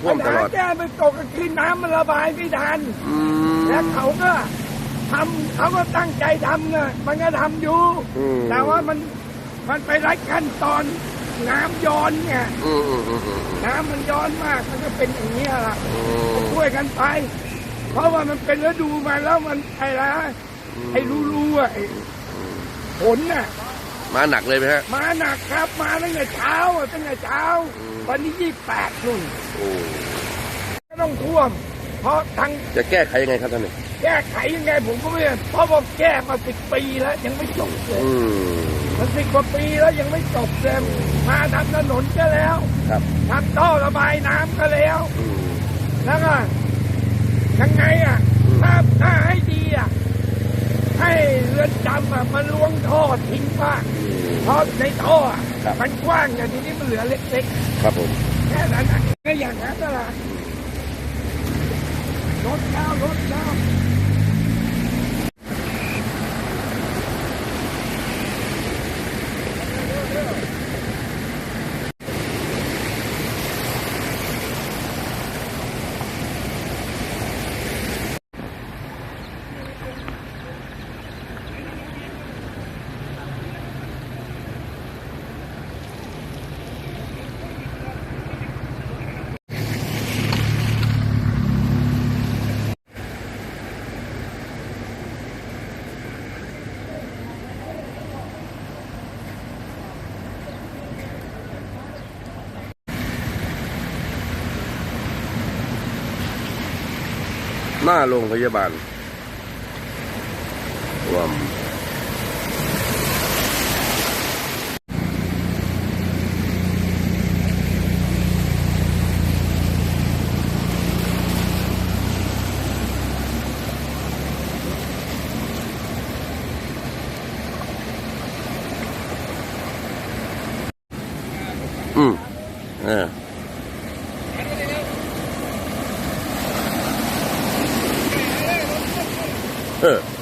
ท่วมตลอดปัญหาแก้ไม่ตกก็คือน้ำมันระบายไม่ทันอืมแล้วเขาก็ทำเขาก็ตั้งใจทำนะมันก็ทำอยู่อืมแต่ว่ามันมันไปรัดขั้นตอนน้ำย้อนไงอืมอืมอืมอืมน้ำมันย้อนมากมันก็เป็นอย่างนี้ยล่ะอืมช่วยกันไป เพราะว่ามันเป็นฤดูมาแล้วมันไอ้ละไอ้รูรูๆอะไอ้ฝนน่ะ มาหนักเลยไหมฮะ มาหนักครับ มาตั้งแต่เช้าอะตั้งแต่เช้า อืม วันที่ยี่แปดนู่นโอ้ก็ต้องท่วม เพราะทางจะแก้ไขยังไงครับท่านเนี่ยแก้ไขยังไงผมก็ไม่รู้เพราะว่าแก้มาสิบปีแล้วยังไม่จบเลยอืมมันสิบกว่าปีแล้วยังไม่จบเลยมาทำถนนก็แล้วครับทำท่อระบายน้ำก็แล้ว อืม แล้วก็ยังไงอะ อืม ถ้าถ้าให้ดีอะ ให้เรือนจำอะมันล้วงท่อทิ้งบ้างเพราะในท่ออะครับ มันกว้างอย่างทีนี้มันเหลือเล็กครับผม ๆแค่นั้นอะก็อย่างนั้นนั่นแหละรถแล้วรถแล้ว หน้าโรงพยาบาลรวมอืมเออ Huh.